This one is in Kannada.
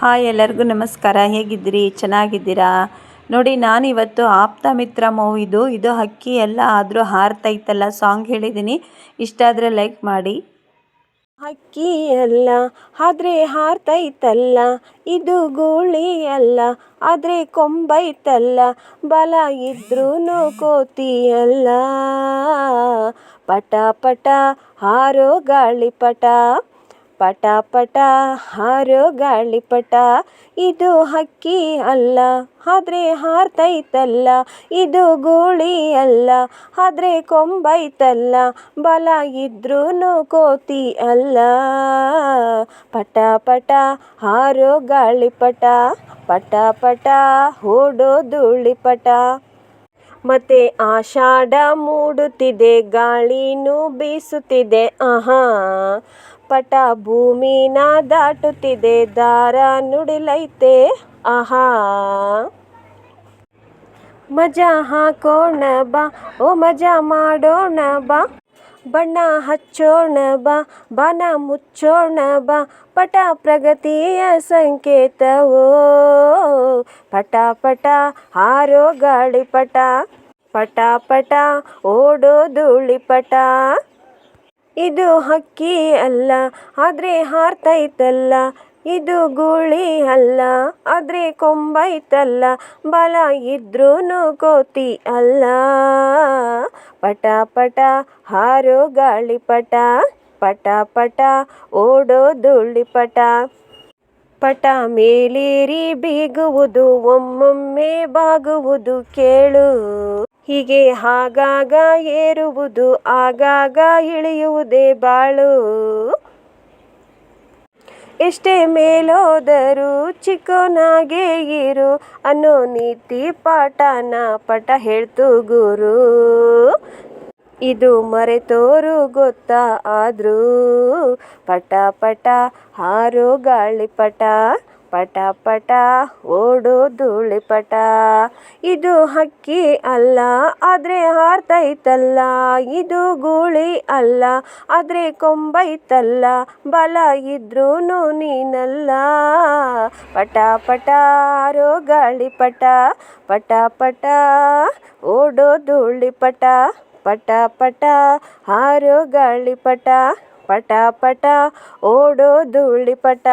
ಹಾಯ್ ಎಲ್ಲರಿಗೂ ನಮಸ್ಕಾರ. ಹೇಗಿದ್ದೀರಿ? ಚೆನ್ನಾಗಿದ್ದೀರಾ? ನೋಡಿ ನಾನು ಇವತ್ತು ಆಪ್ತ ಮಿತ್ರ ಮೂವಿದು ಇದು. ಹಕ್ಕಿ ಎಲ್ಲ ಆದರೂ ಹಾರ್ತೈತಲ್ಲ ಸಾಂಗ್ ಹೇಳಿದ್ದೀನಿ ಇಷ್ಟ ಆದರೆ ಲೈಕ್ ಮಾಡಿ. ಹಕ್ಕಿ ಅಲ್ಲ ಆದರೆ ಹಾರ್ತೈತಲ್ಲ ಇದು ಗೂಳಿ ಅಲ್ಲ ಆದರೆ ಕೊಂಬೈತಲ್ಲ ಬಲ ಇದ್ರೂ ಕೋತಿ ಅಲ್ಲ ಪಟ ಪಟ ಹಾರೋ ಗಾಳಿಪಟ ಪಟ ಪಟ ಹಾರೋ ಗಾಳಿಪಟ ಇದು ಹಕ್ಕಿ ಅಲ್ಲ, ಆದ್ರೆ ಹಾರ್ತೈತಲ್ಲ. ಇದು ಗೂಳಿ ಅಲ್ಲ, ಆದ್ರೆ ಕೊಂಬೈತಲ್ಲ. ಬಲ ಇದ್ರೂ ಕೋತಿ ಅಲ್ಲ. ಪಟ ಪಟ ಹಾರೋ ಗಾಳಿಪಟ ಪಟ ಪಟ ಓಡೋ ಧೂಳಿಪಟ ಮತ್ತೆ ಆಷಾಢ ಮೂಡುತ್ತಿದೆ, ಗಾಳಿನೂ ಬೀಸುತ್ತಿದೆ. ಆಹಾ ಪಟ ಭೂಮಿನ ದಾಟುತ್ತಿದೆ, ದಾರ ನುಡಿಲೈತೆ. ಆಹಾ! ಮಜಾ ಹಾಕೋಣ ಬಾ, ಓ ಮಜಾ ಮಾಡೋಣ ಬಾ. ಬಣ್ಣ ಹಚ್ಚೋಣ ಬಾ, ಬಾನ ಮುಚ್ಚೋಣ ಬಾ. ಪಟ ಪ್ರಗತಿಯ ಸಂಕೇತವೋ? ಪಟ ಪಟ ಹಾರೋ ಗಾಳಿಪಟ ಪಟ ಪಟ ಓಡೋ ಧೂಳಿಪಟ ಇದು ಹಕ್ಕಿ ಅಲ್ಲ, ಆದ್ರೆ ಹಾರ್ತೈತಲ್ಲ ಇದು ಗೂಳಿ ಅಲ್ಲ, ಆದ್ರೆ ಕೊಂಬೈತಲ್ಲ ಬಲ ಇದ್ರೂ ಕೋತಿ ಅಲ್ಲ. ಪಟ ಪಟ ಹಾರೋ ಗಾಳಿಪಟ ಪಟ ಪಟ ಓಡೋ ಧೂಳಿಪಟ ಪಟ ಮೇಲೇರಿ ಬೀಗುವುದು, ಒಮ್ಮೊಮ್ಮೆ ಬಾಗುವುದು ಕೇಳು. ಹೀಗೆ ಆಗಾಗ ಏರುವುದು, ಆಗಾಗ ಇಳಿಯುವುದೇ ಬಾಳು. ಎಷ್ಟೇ ಮೇಲೋದರೂ ಚಿಕ್ಕೋನಾಗೆ ಇರು ಅನ್ನೋ ನೀತಿ ಪಾಠನ ಪಟ ಹೇಳ್ತು ಗುರು. ಇದು ಮರೆತೋರು ಗೊತ್ತಾ ಆದ್ರೂ ಪಟ ಪಟ ಹಾರೋ ಗಾಳಿಪಟ ಪಟ ಪಟ ಓಡೋ ಧೂಳಿಪಟ. ಇದು ಹಕ್ಕಿ ಅಲ್ಲ, ಆದ್ರೆ ಹಾರ್ತೈತಲ್ಲ. ಇದು ಗೂಳಿ ಅಲ್ಲ, ಆದ್ರೆ ಕೊಂಬೈತಲ್ಲ. ಬಲ ಇದ್ರೂ ನೀನಲ್ಲ. ಪಟ ಪಟ ಆರೋ ಗಾಳಿಪಟ ಪಟ ಪಟ ಓಡೋ ಧೂಳಿಪಟ ಪಟ ಪಟ ಹಾರೋ ಗಾಳಿಪಟ ಪಟ ಪಟ ಓಡೋ ಧೂಳಿಪಟ.